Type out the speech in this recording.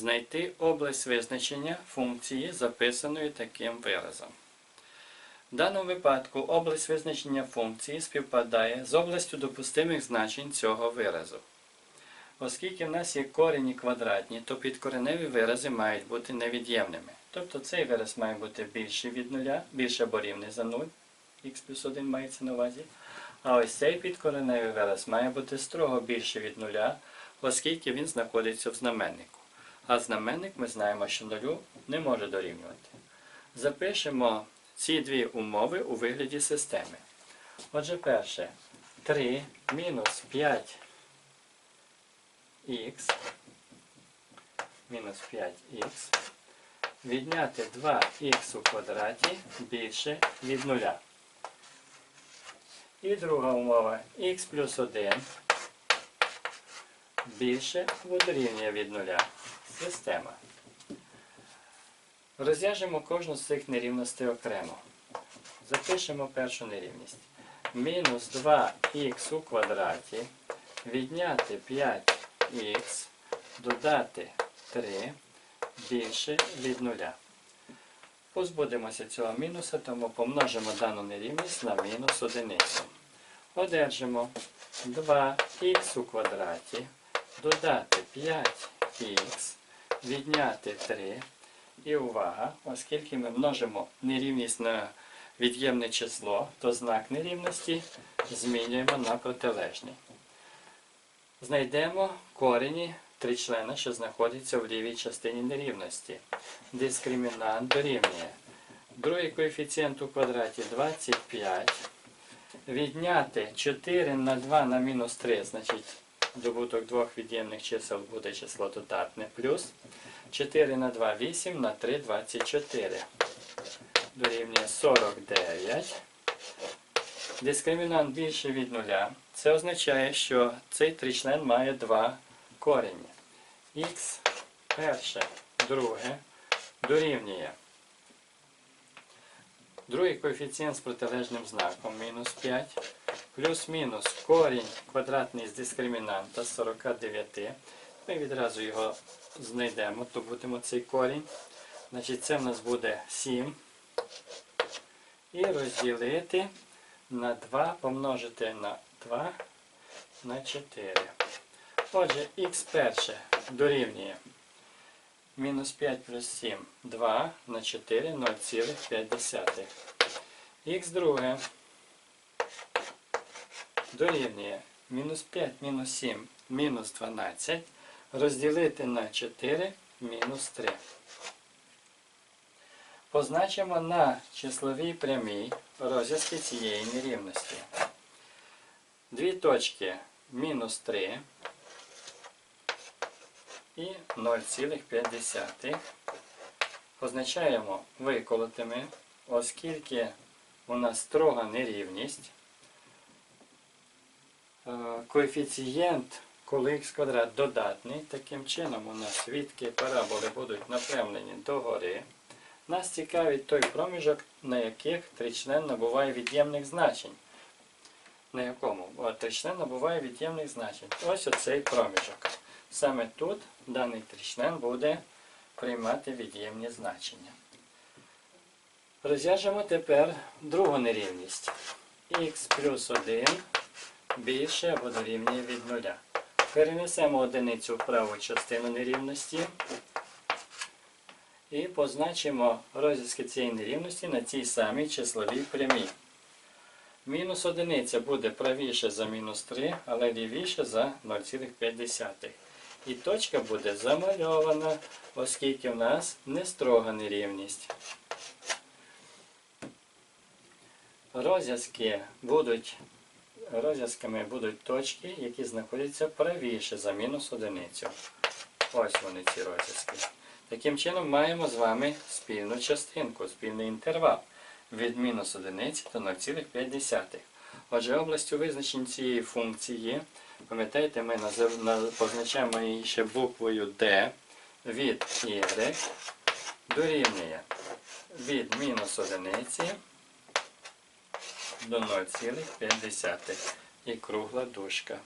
Знайти область визначення функції, записаної таким виразом. В даному випадку область визначення функції співпадає з областю допустимих значень цього виразу. Оскільки в нас є корені квадратні, то підкореневі вирази мають бути невід'ємними. Тобто цей вираз має бути більший від нуля, більше або рівний за 0, х плюс 1 мається на увазі. А ось цей підкореневий вираз має бути строго більше від нуля, оскільки він знаходиться в знаменнику. А знаменник ми знаємо, що нулю не може дорівнювати. Запишемо ці дві умови у вигляді системи. Отже, перше, 3 мінус 5 х мінус 5х відняти 2х у квадраті більше від нуля. І друга умова х плюс 1 більше або дорівнює від нуля. Система. Розв'яжемо кожну з цих нерівностей окремо. Запишемо першу нерівність. Мінус 2х у квадраті відняти 5х, додати 3 більше від нуля. Позбудемося цього мінуса, тому помножимо дану нерівність на мінус одиницю. Одержимо 2х у квадраті, додати 5х, відняти 3. І увага, оскільки ми множимо нерівність на від'ємне число, то знак нерівності змінюємо на протилежний. Знайдемо корені тричлена, що знаходяться в лівій частині нерівності. Дискримінант дорівнює. Другий коефіцієнт у квадраті 25. Відняти 4 на 2 на мінус 3, значить добуток двох від'ємних чисел буде число додатне, плюс 4 на 2 8 на 3 24. Дорівнює 49. Дискримінант більше від нуля. Це означає, що цей тричлен має два корені. Х перше, друге дорівнює. Другий коефіцієнт з протилежним знаком мінус 5, плюс-мінус корінь квадратний з дискримінанта 49. Ми відразу його знайдемо, то будемо цей корінь. Значить, це в нас буде 7. І розділити на 2 помножити на 2 на 4. Отже, х перше дорівнює мінус 5 плюс 7 2 на 4 0,5. Х друге дорівнює мінус 5 мінус 7 мінус 12 розділити на 4 мінус 3. Позначимо на числовій прямій розв'язки цієї нерівності. Дві точки мінус 3 і 0,5 позначаємо виколотими, оскільки у нас строга нерівність. Е, Коефіцієнт, коли х квадрат додатний, таким чином у нас відки параболи будуть напрямлені догори. Нас цікавить той проміжок, на яких тричлен набуває від'ємних значень. На якому тричлен набуває від'ємних значень. Ось оцей проміжок. Саме тут даний тричлен буде приймати від'ємні значення. Розв'яжемо тепер другу нерівність. х плюс 1 більше або дорівнює від нуля. Перенесемо одиницю в праву частину нерівності і позначимо розв'язки цієї нерівності на цій самій числовій прямій. Мінус одиниця буде правіше за мінус 3, але лівіше за 0,5. І точка буде замальована, оскільки в нас не строга нерівність. Розв'язки будуть, розв'язками будуть точки, які знаходяться правіше за мінус одиницю. Ось вони ці розв'язки. Таким чином маємо з вами спільну частинку, спільний інтервал від мінус одиниці до 0,5. Отже, областю визначень цієї функції, пам'ятаєте, ми позначаємо її ще буквою D від y дорівнює від мінус одиниці до 0,5 і кругла дужка.